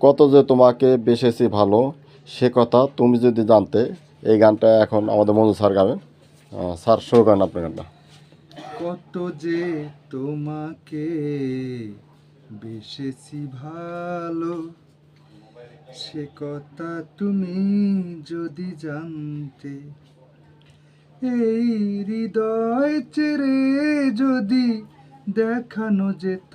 কত যে তোমাকে বেসেছি ভালো, সে কথা তুমি যদি জানতে, এই গানটা এখন আমাদের মঞ্জু স্যার গাবেন স্যার, শুরু করেন আপনার গানটা। কত যে তোমাকে বেসেছি ভালো, সে কথা তুমি যদি জানতে, এই হৃদয় চেরে যদি দেখানো যেত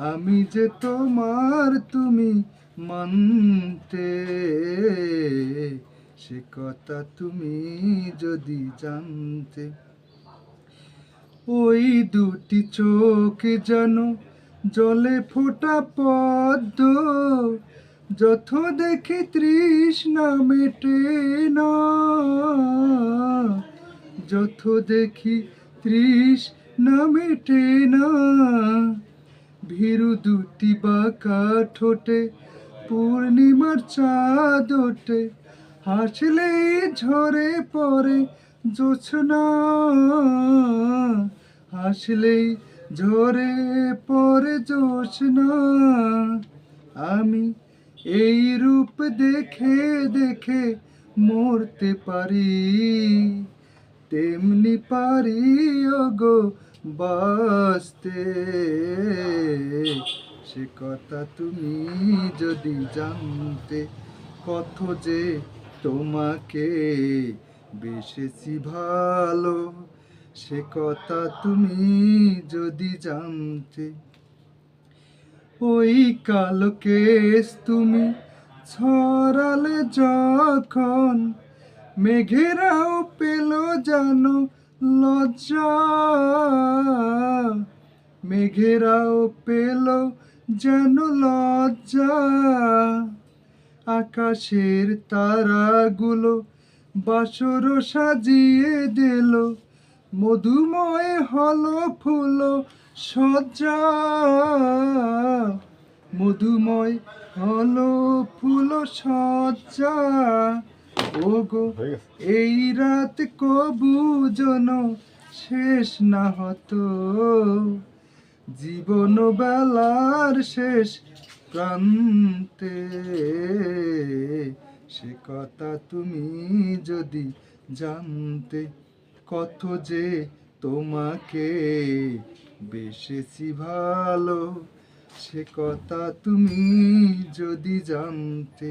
আমি যে তোমার তুমি মানতে, সে কথা তুমি যদি জানতে। ওই দুটি চোখ যেন জলে ফোটা পদ্ম, যত দেখি তৃষ্ণা মেটে না। যত দেখি তৃষ্ণা মেটে না। ভীরু দুটি বাঁকা ঠোঁটে, পূর্ণিমার চাঁদ ওঠে। হাসলেই ঝরে পরে জোছনা। হাসলেই ঝরে পরে জোছনা। আমি এই রূপ দেখে দেখে মরতে পারি, তেমনি পারি গো বাঁচতে। সে কথা তুমি যদি জানতে, কত যে তোমাকে বেসেছি ভালো, সে কথা তুমি যদি জানতে, ওই কালো কেস তুমি ছড়ালে যখন মেঘেরাও পেল জানো লজ্জা মেঘেরাও পেল যেন লজ্জা। আকাশের তারাগুলো বাসর সাজিয়ে দিল। মধুময় হলো ফুল সজ্জা। মধুময় হলো ফুল সজ্জা। ওগো এই রাত কবু যেন শেষ না হতো। জীবন বেলার শেষ প্রান্তে সে কথা তুমি যদি জানতে কত যে তোমাকে বেসেছি ভালো সে কথা তুমি যদি জানতে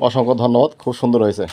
অসংখ্য ধন্যবাদ খুব সুন্দর হয়েছে।